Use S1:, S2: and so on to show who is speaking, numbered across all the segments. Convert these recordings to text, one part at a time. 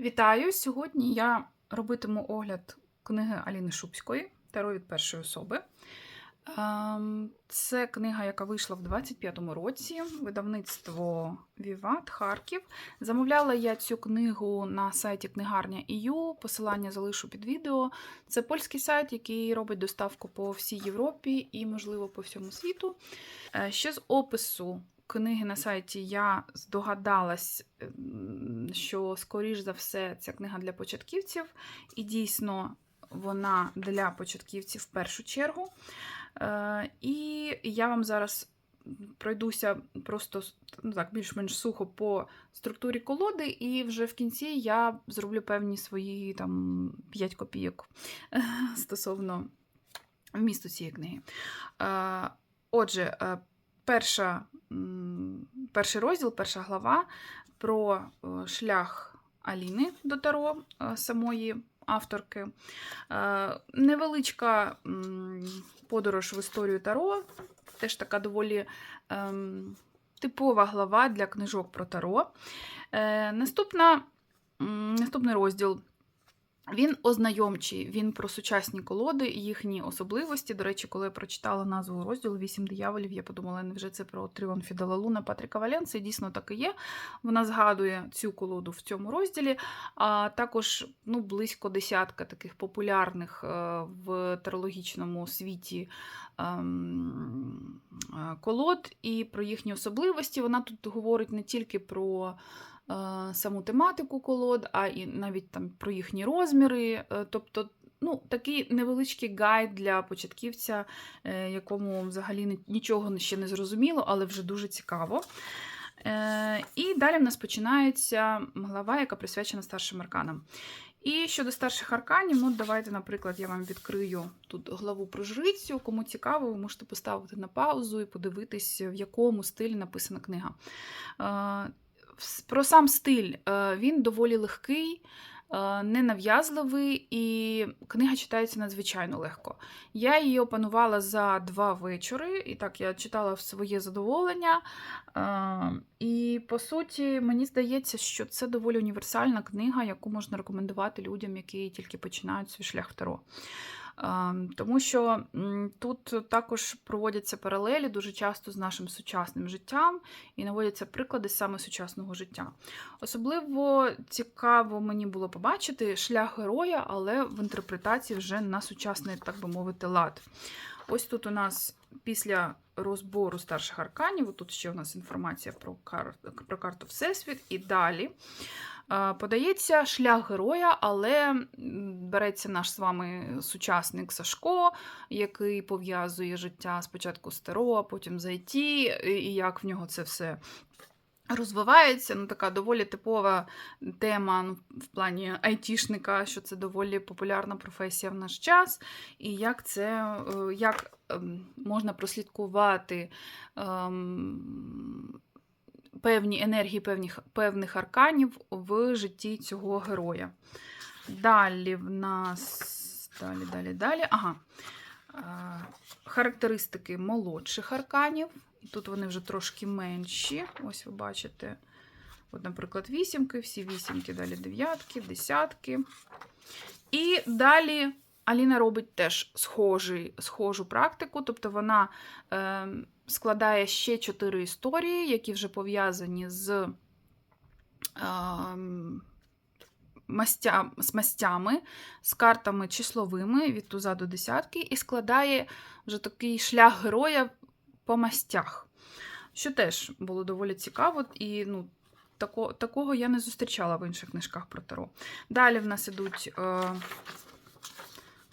S1: Вітаю! Сьогодні я робитиму огляд книги Аліни Шупської Таро від першої особи. Ем, Це книга, яка вийшла в 25-му році, видавництво Віват Харків. Замовляла я цю книгу на сайті книгарня.ю, посилання залишу під відео. Це польський сайт, який робить доставку по всій Європі і, можливо, по всьому світу. Е, Ще з опису книги на сайті я здогадалась, що, скоріш за все, ця книга для початківців, і дійсно вона для початківців в першу чергу. Е, І я вам зараз пройдуся просто ну, так, більш-менш сухо по структурі колоди, і вже в кінці я зроблю певні свої там 5 копійок е, стосовно вмісту цієї книги. Е, Отже, перша, перший розділ, перша глава про е, шлях Аліни до Таро, е, самої авторки. Е, Невеличка подорож в історію Таро, теж така доволі ем, типова глава для книжок про Таро. Наступна, наступний розділ. Він ознайомчий, він про сучасні колоди і їхні особливості. До речі, коли я прочитала назву розділу Вісім дияволів, я подумала, невже це про Тріон Фідалалуна Патріка Валенса, і дійсно так і є. Вона згадує цю колоду в цьому розділі. А також ну, близько десятка таких популярних е, в тарологічному світі ем, е, колод і про їхні особливості. Вона тут говорить не тільки про саму тематику колод, а і навіть там про їхні розміри. Е, Тобто, ну, такий невеличкий гайд для початківця, е, якому взагалі нічого ще не зрозуміло, але вже дуже цікаво. Е, І далі в нас починається глава, яка присвячена старшим арканам. І щодо старших арканів, ну давайте, наприклад, я вам відкрию тут главу про жрицю. Кому цікаво, ви можете поставити на паузу і подивитись, в якому стилі написана книга. Про сам стиль е, він доволі легкий, е, ненав'язливий, і книга читається надзвичайно легко. Я її опанувала за два вечори, і так я читала в своє задоволення. Е, І по суті, мені здається, що це доволі універсальна книга, яку можна рекомендувати людям, які тільки починають свій шлях в Таро. Е, Тому що тут також проводяться паралелі дуже часто з нашим сучасним життям і наводяться приклади саме сучасного життя. Особливо цікаво мені було побачити шлях героя, але в інтерпретації вже на сучасний, так би мовити, лад. Ось тут у нас після розбору старших арканів, тут ще у нас інформація про, кар... про карту Всесвіт, і далі е, подається шлях героя, але береться наш з вами сучасник Сашко, який пов'язує життя спочатку з Таро, а потім з і як в нього це все розвивається. Ну, така доволі типова тема ну, в плані айтішника, що це доволі популярна професія в наш час, і як це е, як ем, можна прослідкувати. ем, Певні енергії певних, певних арканів в житті цього героя. Далі в нас. Далі, далі, далі. Ага. Е, Характеристики молодших арканів. Тут вони вже трошки менші. Ось ви бачите. От, наприклад, вісімки, всі вісімки, далі дев'ятки, десятки. І далі Аліна робить теж схожий, схожу практику, тобто вона е, складає ще чотири історії, які вже пов'язані з, е, мастя, з мастями, з картами числовими від туза до десятки, і складає вже такий шлях героя по мастях. Що теж було доволі цікаво, і ну, тако, такого я не зустрічала в інших книжках про Таро. Далі в нас ідуть е,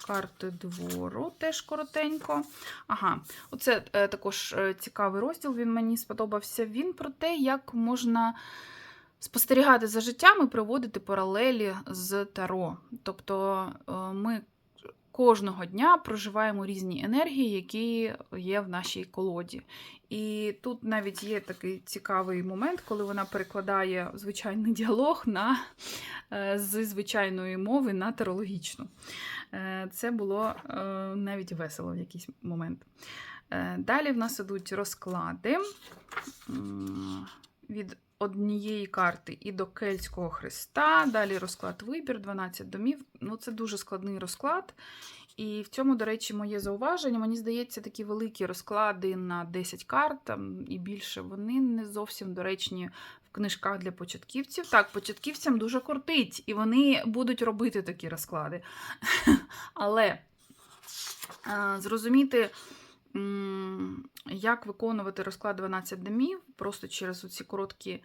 S1: карти двору, теж коротенько. Ага, оце е, також е, цікавий розділ, він мені сподобався. Він про те, як можна спостерігати за життям і проводити паралелі з Таро. Тобто е, ми кожного дня проживаємо різні енергії, які є в нашій колоді. І тут навіть є такий цікавий момент, коли вона перекладає звичайний діалог на, е, з звичайної мови на терологічну. Е, Це було е, навіть весело в якийсь момент. Далі в нас ідуть розклади від однієї карти і до Кельтського Христа. Далі розклад вибір, 12 домів. Ну, це дуже складний розклад. І в цьому, до речі, моє зауваження. Мені здається, такі великі розклади на 10 карт і більше, вони не зовсім доречні в книжках для початківців. Так, початківцям дуже кортить, і вони будуть робити такі розклади. Але е, зрозуміти. Як виконувати розклад 12 домів просто через ці короткі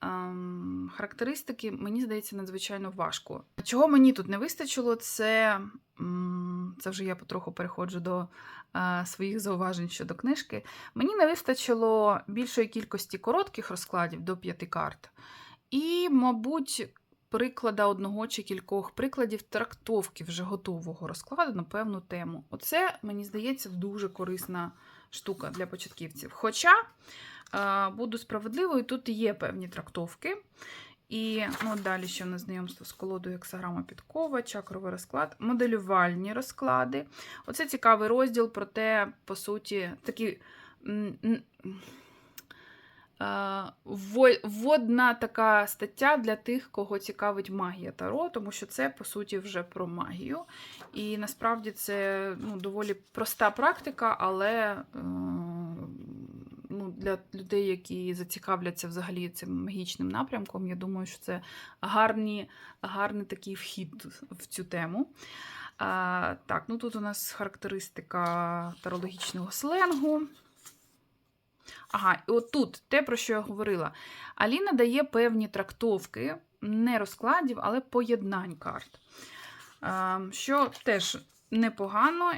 S1: ем, характеристики, мені здається, надзвичайно важко. Чого мені тут не вистачило, це, це вже я потроху переходжу до е, своїх зауважень щодо книжки. Мені не вистачило більшої кількості коротких розкладів до п'яти карт. І, мабуть, приклада одного чи кількох прикладів трактовки вже готового розкладу на певну тему. Оце, мені здається, дуже корисна штука для початківців. Хоча, е, буду справедливою, тут є певні трактовки. І ну, далі ще в нас знайомство з колодою гексаграма підкова, чакровий розклад, моделювальні розклади. Оце цікавий розділ, проте, по суті, такі. Е, во- Вводна така стаття для тих, кого цікавить магія Таро, тому що це, по суті, вже про магію. І насправді це ну, доволі проста практика, але е, ну, для людей, які зацікавляться взагалі цим магічним напрямком, я думаю, що це гарні, гарний такий вхід в цю тему. А, так, ну тут у нас характеристика тарологічного сленгу. Ага, і от тут те, про що я говорила. Аліна дає певні трактовки, не розкладів, але поєднань карт. Що теж непогано,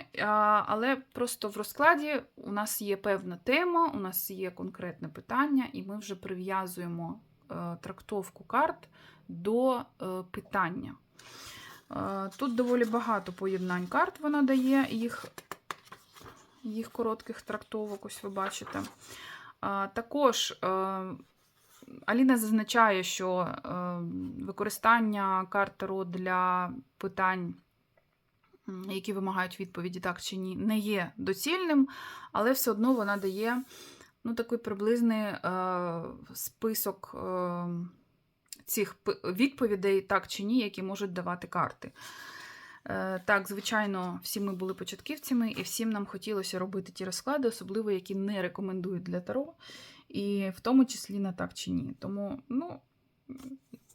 S1: але просто в розкладі у нас є певна тема, у нас є конкретне питання, і ми вже прив'язуємо е, трактовку карт до е, питання. Е, Тут доволі багато поєднань карт вона дає, їх, їх коротких трактовок, ось ви бачите. Також е, Аліна зазначає, що е, використання карт Таро для питань, які вимагають відповіді так чи ні, не є доцільним, але все одно вона дає ну, такий приблизний е, список е, цих відповідей так чи ні, які можуть давати карти. Е, Так, звичайно, всі ми були початківцями, і всім нам хотілося робити ті розклади, особливо які не рекомендують для Таро, і в тому числі на так чи ні. Тому, ну,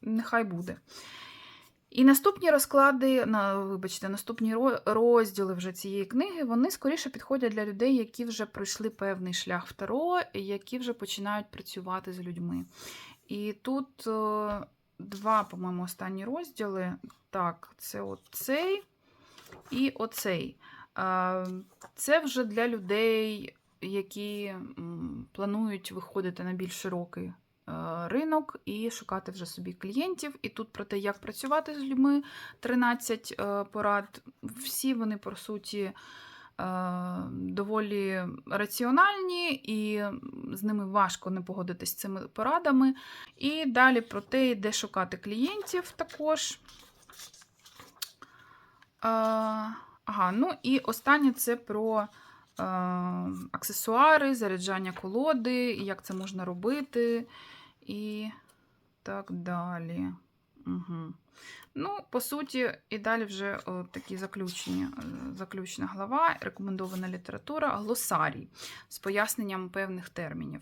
S1: нехай буде. І наступні розклади, на, вибачте, наступні розділи вже цієї книги, вони скоріше підходять для людей, які вже пройшли певний шлях в Таро, які вже починають працювати з людьми. І тут е, два, по-моєму, останні розділи. Так, це оцей і оцей. Це вже для людей, які планують виходити на більш широкий ринок і шукати вже собі клієнтів. І тут про те, як працювати з людьми 13 е, порад. Всі вони, по суті, доволі раціональні, і з ними важко не погодитись з цими порадами. І далі про те, де шукати клієнтів також. Е, Ага, ну і останнє це про е, аксесуари, заряджання колоди, як це можна робити, і так далі. Угу. Ну, по суті, і далі вже о, такі заключені, е, заключна глава, рекомендована література, глосарій з поясненням певних термінів.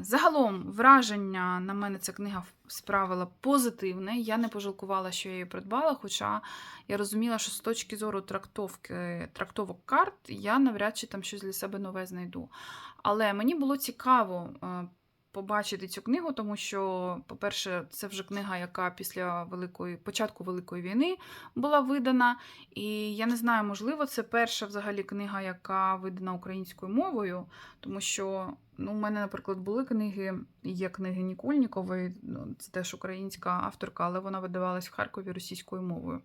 S1: Загалом, враження на мене ця книга справила позитивне. Я не пожалкувала, що я її придбала, хоча я розуміла, що з точки зору трактовки, трактовок карт я навряд чи там щось для себе нове знайду. Але мені було цікаво е, побачити цю книгу, тому що, по-перше, це вже книга, яка після великої початку Великої війни була видана. І я не знаю, можливо, це перша взагалі книга, яка видана українською мовою, тому що ну, у мене, наприклад, були книги, є книги Нікольнікової, ну, це теж українська авторка, але вона видавалась в Харкові російською мовою.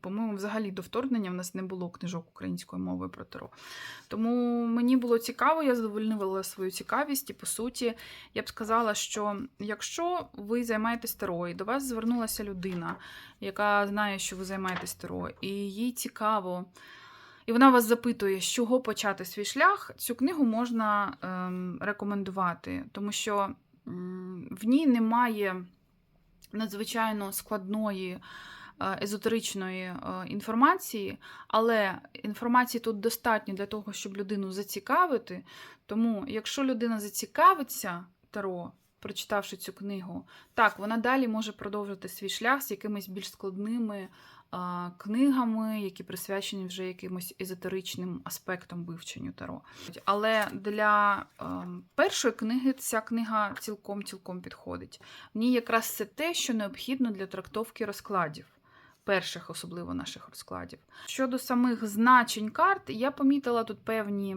S1: По-моєму, взагалі до вторгнення в нас не було книжок українською мовою про Таро. Тому мені було цікаво, я задовольнила свою цікавість, і по суті, я б сказала, що якщо ви займаєтесь Таро, і до вас звернулася людина, яка знає, що ви займаєтесь Таро, і їй цікаво, і вона вас запитує, з чого почати свій шлях, цю книгу можна ем, рекомендувати, тому що м, в ній немає надзвичайно складної езотеричної е, інформації, але інформації тут достатньо для того, щоб людину зацікавити. Тому, якщо людина зацікавиться Таро, прочитавши цю книгу, так, вона далі може продовжити свій шлях з якимись більш складними книгами, які присвячені вже якимось езотеричним аспектам вивченню Таро. Але для е, першої книги ця книга цілком-цілком підходить. В ній якраз це те, що необхідно для трактовки розкладів. Перших, особливо наших розкладів. Щодо самих значень карт, я помітила тут певні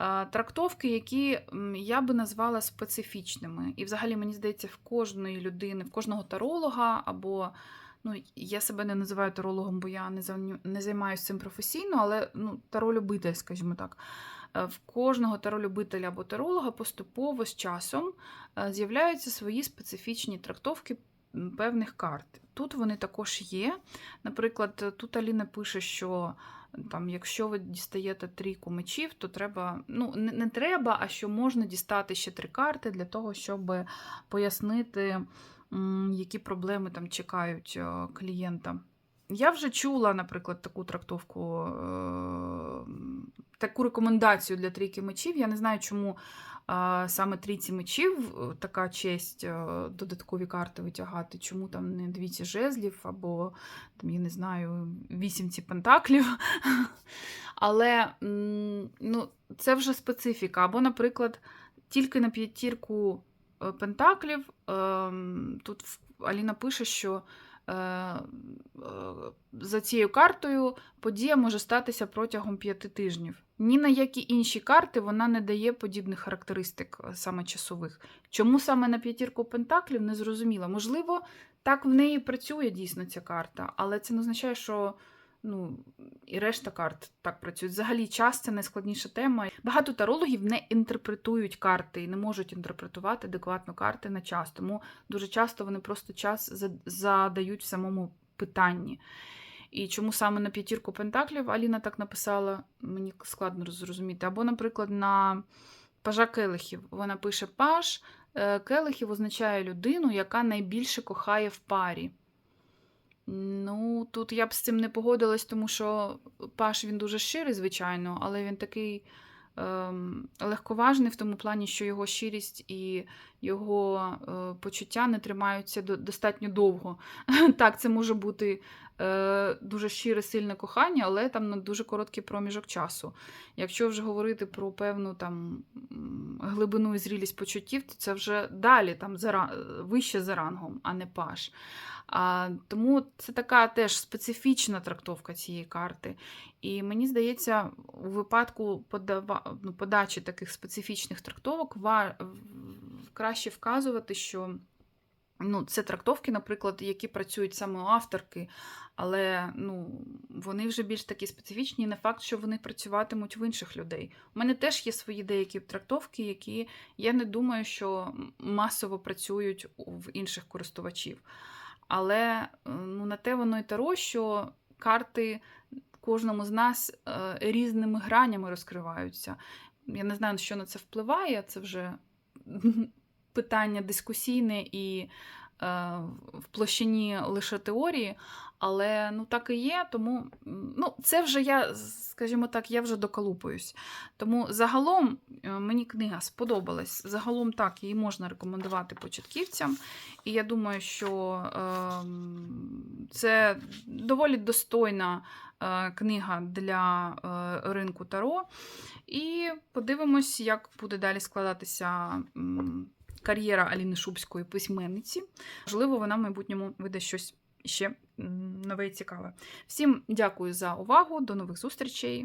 S1: е, трактовки, які я би назвала специфічними. І взагалі, мені здається, в кожної людини, в кожного таролога, або ну, я себе не називаю тарологом, бо я не, займаюся цим професійно, але ну, таролюбитель, скажімо так. Е, В кожного таролюбителя або таролога поступово з часом е, з'являються свої специфічні трактовки певних карт. Тут вони також є. Наприклад, тут Аліна пише, що там, якщо ви дістаєте трійку мечів, то треба, ну, не, не треба, а що можна дістати ще три карти для того, щоб пояснити, які проблеми там чекають е, клієнта. Я вже чула, наприклад, таку трактовку, е, таку рекомендацію для трійки мечів. Я не знаю, чому саме трійці мечів е, така честь е, додаткові карти витягати, чому там не двійці жезлів або там, я не знаю, вісімці пентаклів. Але ну, це вже специфіка. Або, наприклад, тільки на п'ятірку пентаклів ем, тут Аліна пише, що за цією картою подія може статися протягом п'яти тижнів. Ні на які інші карти вона не дає подібних характеристик е, саме часових. Чому саме на п'ятірку пентаклів не зрозуміла. Можливо, так в неї працює дійсно ця карта, але це не означає, що ну, і решта карт так працюють. Взагалі, час це найскладніша тема. Багато тарологів не інтерпретують карти і не можуть інтерпретувати адекватно карти на час. Тому дуже часто вони просто час задають в самому питанні. І чому саме на п'ятірку пентаклів Аліна так написала, мені складно зрозуміти. Або, наприклад, на пажа келихів. Вона пише: Паж е, келихів означає людину, яка найбільше кохає в парі. Ну, тут я б з цим не погодилась, тому що Паш він дуже щирий, звичайно, але він такий ем, легковажний в тому плані, що його щирість і його е, почуття не тримаються до, достатньо довго. так, це може бути е, дуже щире, сильне кохання, але там на дуже короткий проміжок часу. Якщо вже говорити про певну там глибину і зрілість почуттів, то це вже далі, там за, вище за рангом, а не Паш. А, тому це така теж специфічна трактовка цієї карти. І мені здається, у випадку ну, подачі таких специфічних трактовок краще вказувати, що ну, це трактовки, наприклад, які працюють саме у авторки, але ну, вони вже більш такі специфічні, і не факт, що вони працюватимуть в інших людей. У мене теж є свої деякі трактовки, які я не думаю, що масово працюють в інших користувачів. Але е, ну, на те воно й таро, що карти кожному з нас е, різними гранями розкриваються. Я не знаю, що на це впливає, це вже питання дискусійне і е, в площині лише теорії, але ну так і є. Тому ну, це вже я, скажімо так, я вже доколупуюсь. Тому загалом е, мені книга сподобалась. Загалом так, її можна рекомендувати початківцям. І я думаю, що ем, це доволі достойна е, книга для е, ринку Таро. І подивимось, як буде далі складатися м, кар'єра Аліни Шубської письменниці. Можливо, вона в майбутньому виде щось ще нове і цікаве. Всім дякую за увагу, до нових зустрічей.